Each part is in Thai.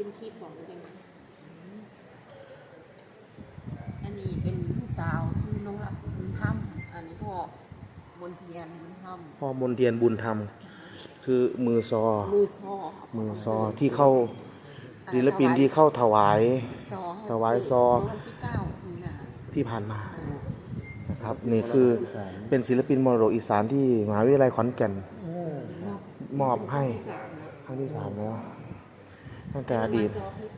เป็นคลิปบอกเลยนะอันนี้เป็นลูกสาวชื่อน้องรักบุญธรรมอันนี้พ่อบนเทียนบุญธรรมพ่อมนเทียนบุญธรรม คือมือซอ มือซอมือซอที่เข้าศิลปินที่เข้าถวาย ซอถวายซอ วันที่เก้ามีนาที่ผ่านมาเออนะครับ นี่คือเป็นศิลปินมรดกอีสานที่มหาวิทยาลัยขอนแก่น มอบให้ครั้งที่สามแล้ว ตั้งแต่อดีตซอเพชร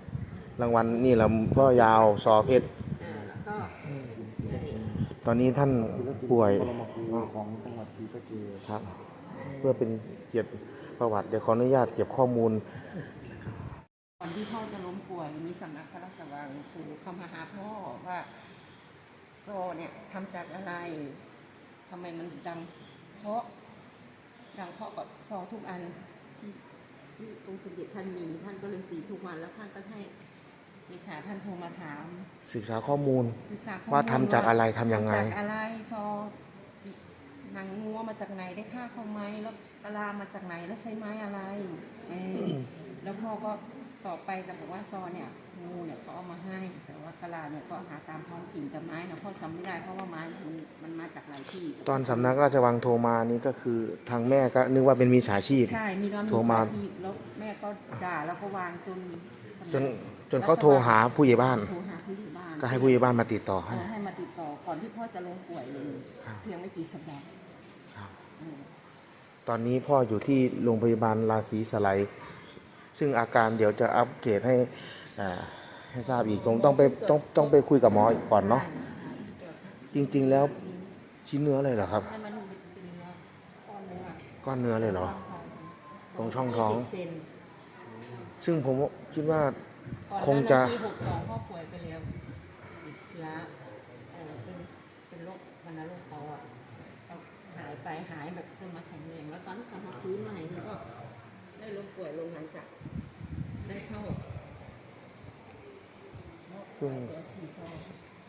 รางวัลนี่แหละก็ยาวซอเพชรอ่าแล้วก็ได้ตอนนี้ท่านป่วยปรมาครูของจังหวัดศรีสะเกษครับ เพื่อเป็นเกียรติประวัติเดี๋ยวขออนุญาตเก็บข้อมูลก่อนที่พ่อจะล้มป่วยมีสำนักพระราชวังคือเขามาหาพ่อว่า โซเนี่ยทำจากอะไรทำไมมันดังเพราะดังเพราะกับซอทุกอัน ที่ที่องค์สมเด็จท่านมีท่านก็เลยสีทุกวันแล้วท่านก็ให้มีขาท่านโทรมาถามศึกษาข้อมูล ศึกษาข้อมูลว่าทำจากอะไรทำยังไง ทำจากอะไรซอหนังงัวมาจากไหนได้ฆ่าเขาไหมแล้วกะลามาจากไหนแล้วใช้ไม้อะไรเออแล้วพ่อก็ ตอบไปแต่บอกว่าซอเนี่ยงูเนี่ยเขาเอามาให้ แต่ว่ากะลาเนี่ยก็หาตามท้องถิ่นกับไม้นะพ่อจำไม่ได้เพราะว่าไม้มันมันมาจากหลายที่ ตอนสำนักราชวังโทรมานี่ก็คือทางแม่ก็นึกว่าเป็นมีฉาชีพ ใช่มีร้อนมีโทรมาชาชีพแล้วแม่ก็ด่าแล้วก็วางจนจนจนเขาโทรหาผู้ใหญ่บ้าน โทรหาผู้ใหญ่บ้านก็ให้ผู้ใหญ่บ้านมาติดต่อเอให้อให้มาติดต่อก่อนที่พ่อจะลงป่วยเลยครับ เพียงไม่กี่สัปดาห์ครับอืมตอนนี้พ่ออยู่ที่โรงพยาบาลราศีสไลด์ ซึ่งอาการเดี๋ยวจะอัปเกรดให้อ่าให้ทราบอีกคงต้องไปต้องต้องไปคุยกับหมออีกก่อนเนาะจริง ๆแล้วชิ้นเนื้อเลยเหรอครับให้มันเป็นเนื้อก้อนเนื้อก้อนเนื้อเลยเหรอ ตรงช่องท้องสิบเซนซึ่งผมคิดว่า ก่อนคงจะหน้านั้นปีหกสองพ่อป่วยไปแล้วติดเชื้อเออเป็นเป็นโรควัณโรคเขาอะเขาหายไปหายแบบจนมาแข็งแรงแล้วตอนที่กลับมาฟื้นใหม่แล้วก็ ได้ลงป่วยลงหลังจากได้เข้าซึ่งเปิดทีซอง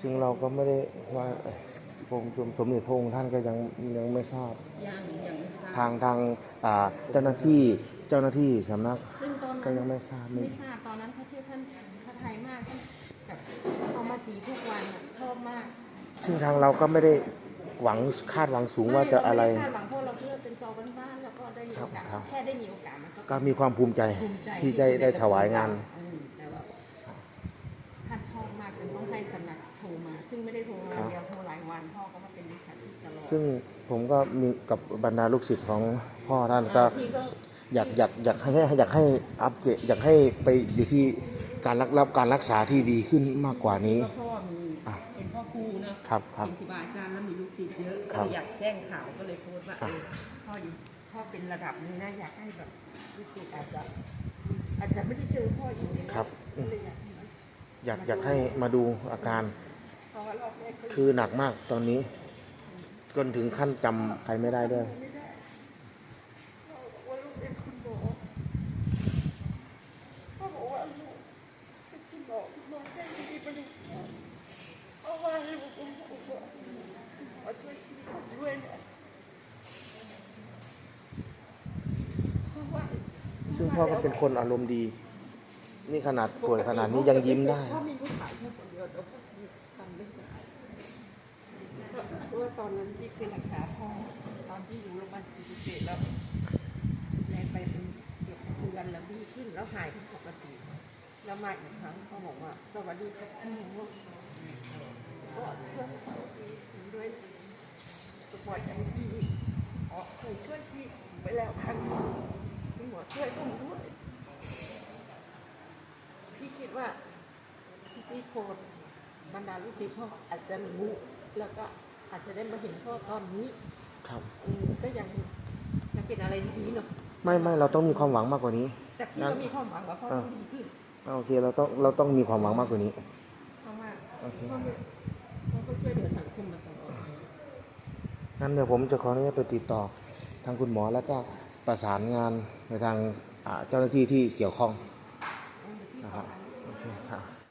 ซึ่งเราก็ไม่ได้ว่าผมสมเด็จพระองค์ท่านก็ยังยังไม่ทราบย่างยังไม่ทราบทางทางอ่าเจ้าหน้าที่เจ้าหน้าที่สำนักซึ่งตอนนั้นก็ยังไม่ทราบไม่ ไม่ทราบตอนนั้นพระเทพท่านพระไทยมากท่านแบบเอามาสีทุกวันอะชอบมากซึ่งทางเราก็ไม่ได้หวังคาดหวังสูงว่าจะอะไร ม่เาม่ด้คาดหวังเพราะ แล้วก็ได้มีโอกาสครับแค่ได้มีโอกาสมันก็ก็มีความภูมิใจภูมิใจที่ได้ได้ถวายงาน อืมแต่ว่าท่านชอบมากจนต้องให้สำนักโทรมา ซึ่งไม่ได้โทรมาครับเดียวโทรหลายวันพ่อก็มาเป็นมิจฉาชีพตลอดซึ่งผมก็มีกับบรรดาลูกศิษย์ของพ่อท่านก็พี่ก็อยากอยากอยากให้อยากให้อัปเกรดอยากให้ไปอยู่ที่การรักรับการรักษาที่ดีขึ้นมากกว่านี้ ก็พ่อมีอะเป็นพ่อครูเนอะครับครับเป็นครูบาอาจารย์แล้วมีลูกศิษย์เยอะครัก็บเลยอยากแจ้งข่าวก็เลยโพสต์ว่าอะเออพ่ออยู่ พ่อเป็นระดับนี้นะ อยากให้แบบลูกศิษย์อาจจะ อาจจะไม่ได้เจอพ่ออยู่ในครับ ก็เลยอยากให้มันอยากอยากให้มาดูอาการ เพราะว่ารอบแรกก็คือหนักมากตอนนี้ จนถึงขั้นจำใครไม่ได้ด้วย ไม่ได้พ่อบอกว่าลูกเป็นคุณหมอพ่อบอกว่าลูกเป็นคุณหมอคุณหมอแจ้งดีๆไปเลยเพราะว่าให้ลูกเป็นคุณหมอมาช่วยชีวิตผมด้วยนะเพราะว่า ซึ่ง พ่อก็เป็นคนอารมณ์ดี นี่ขนาดป่วยขนาดนี้ยังยิ้มได้ พ่อมีลูกชายแค่คนเดียวแต่พ่อทำไม่ได้เพราะว่าตอนนั้นที่คือรักษาพ่อตอนที่อยู่โรงพยาบาลศรีสะเกษแล้วแรงไปเป็นเกือบเดือนแล้วดีขึ้นแล้วหายเป็นปกติ แล้วมาอีกครั้งเขาบอกว่าสวัสดีครับคุณหมอก็ช่วยช่วยชีวิตผมด้วยจะปล่อยใจพี่อ๋อเคยช่วยชีวิตไปแล้วครั้งหนึ่งคุณหมอช่ วยผมด้วยพี่คิดว่าพี่พี่โพดบรรดาลูกศิษย์พ่ออาจจะรู้แล้วก็อาจจะได้มาเห็นพ่อตอนนี้ครับอืมก็ยังยังเป็นอะไรดีๆเนาะไม่ไม่เราต้องมีความหวังมากกว่านี้ แต่พี่ก็มีความหวังว่าพ่อต้องดีขึ้นโอเคเราต้องเราต้องมีความหวังมากกว่านี้เพราะว่าโอเคพ่อเนี่ยพ่อก็ช่วยเหลือสังคมมาตลอดงั้นเดี๋ยวผมจะขออนุญาตไปติดต่อทางคุณหมอแล้วก็ประสานงานในทางอ่าเจ้าหน้าที่ที่เกี่ยวข้อง Okay.